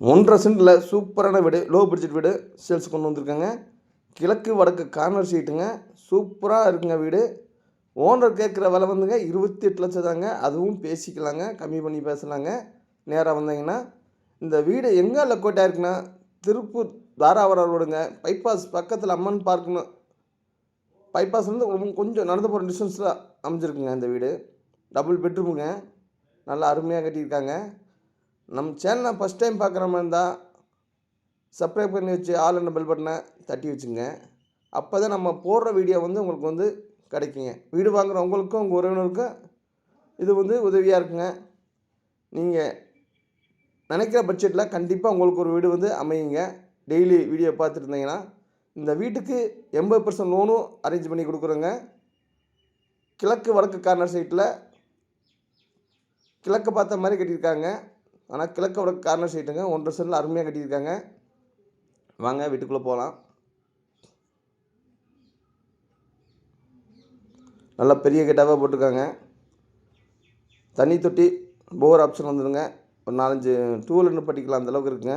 ஒன்றரை சென்டில் சூப்பரான வீடு. லோ பட்ஜெட் வீடு. சேல்ஸ் கொண்டு வந்திருக்காங்க. கிழக்கு வடக்கு கார்னர் சீட்டுங்க சூப்பராக இருக்குங்க வீடு. ஓனர் கேட்குற விலை வந்துங்க இருபத்தி எட்டு லட்சம் தாங்க. அதுவும் பேசிக்கலாங்க. கம்மி பண்ணி பேசலாங்க. நேராக வந்தீங்கன்னா. இந்த வீடு எங்கே லொக்கோட் இருக்குன்னா? திருப்பூர் தாராவரம் ரோடுங்க. பைபாஸ் பக்கத்தில் அம்மன் பார்க்குன்னு பைபாஸ்லேருந்து கொஞ்சம் நடந்து போகிற டிஸ்டன்ஸில் அமைஞ்சிருக்குங்க இந்த வீடு. டபுள் பெட்ரூமுங்க நல்லா அருமையாக கட்டியிருக்காங்க. நம்ம சேனலை ஃபஸ்ட் டைம் பார்க்குற மாதிரி இருந்தால் சப்ஸ்கிரைப் பண்ணி வச்சு ஆல் அண்ட் பெல் பட்டனை தட்டி வச்சுங்க. அப்போ தான் நம்ம போடுற வீடியோ வந்து உங்களுக்கு வந்து கிடைக்குங்க. வீடு வாங்குகிறவங்களுக்கும் உங்கள் உறவினருக்கும் இது வந்து உதவியாக இருக்குங்க. நீங்கள் நினைக்கிற பட்ஜெட்டில் கண்டிப்பாக உங்களுக்கு ஒரு வீடு வந்து அமையுங்க. டெய்லி வீடியோ பார்த்துட்டு இருந்தீங்கன்னா இந்த வீட்டுக்கு எண்பது பர்சன்ட் லோனும் அரேஞ்ச் பண்ணி கொடுக்குறோங்க. கிழக்கு வடக்கு கார்னர் சைட்டில் கிழக்கு பார்த்த மாதிரி கட்டியிருக்காங்க. ஆனால் கிழக்கு வடக்கு கார்னர் சைட்டுங்க ஒன்றரை சென்டில் அருமையாக கட்டியிருக்காங்க. வாங்க வீட்டுக்குள்ளே போகலாம். நல்லா பெரிய கேட்டாவாக போட்டிருக்காங்க. தண்ணி தொட்டி போர் ஆப்ஷன் வந்துடுங்க. ஒரு நாலஞ்சு டூவீலர்னு படிக்கலாம். அந்தளவுக்கு இருக்குங்க.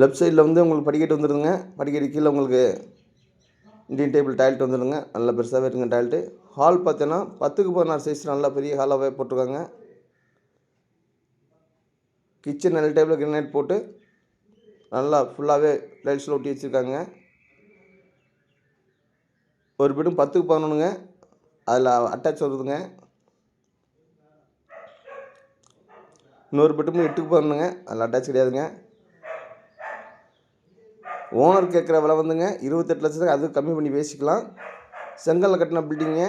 லெஃப்ட் சைடில் வந்து உங்களுக்கு படிக்கட்டு வந்துடுங்க படிக்கட்டு கீழே உங்களுக்கு இண்டியன் டேபிள் டாய்லெட் வந்துடுங்க. நல்லா பெருசாகவே இருக்குங்க டாய்லெட்டு ஹால் பார்த்தீங்கன்னா பத்துக்கு பதினாறு சைஸ் நல்லா பெரிய ஹாலாகவே போட்டிருக்காங்க. கிச்சன் நல்ல டேபிள் கிரனைட் போட்டு நல்லா ஃபுல்லாகவே டைல்ஸில் ஒட்டி வச்சுருக்காங்க. ஒரு பெட்டும் பத்துக்கு பதினொன்றுங்க அதில் அட்டாச் வருதுங்க. இன்னொரு பெட்டும் எட்டுக்கு பதினொன்றுங்க அதில் அட்டாச் கிடையாதுங்க. ஓனர் கேட்குற விலை வந்துங்க. இருபத்தெட்டு லட்சத்துக்கு அது கம்மி பண்ணி பேசிக்கலாம். செங்கலில் கட்டின பில்டிங்கு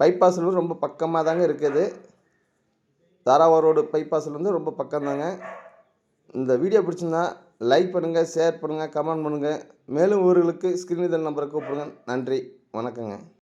பைபாஸ்லேருந்து ரொம்ப பக்கமாக தாங்க இருக்குது. தாராவா ரோடு பைபாஸ்லேருந்து ரொம்ப பக்கம்தாங்க இந்த வீடியோ பிடிச்சிருந்தா லைக் பண்ணுங்கள் ஷேர் பண்ணுங்கள் கமெண்ட் பண்ணுங்கள் மேலும் ஊர்களுக்கு ஸ்க்ரீன் இதழ் நம்பரை கூப்பிடுங்க. நன்றி. வணக்கங்க.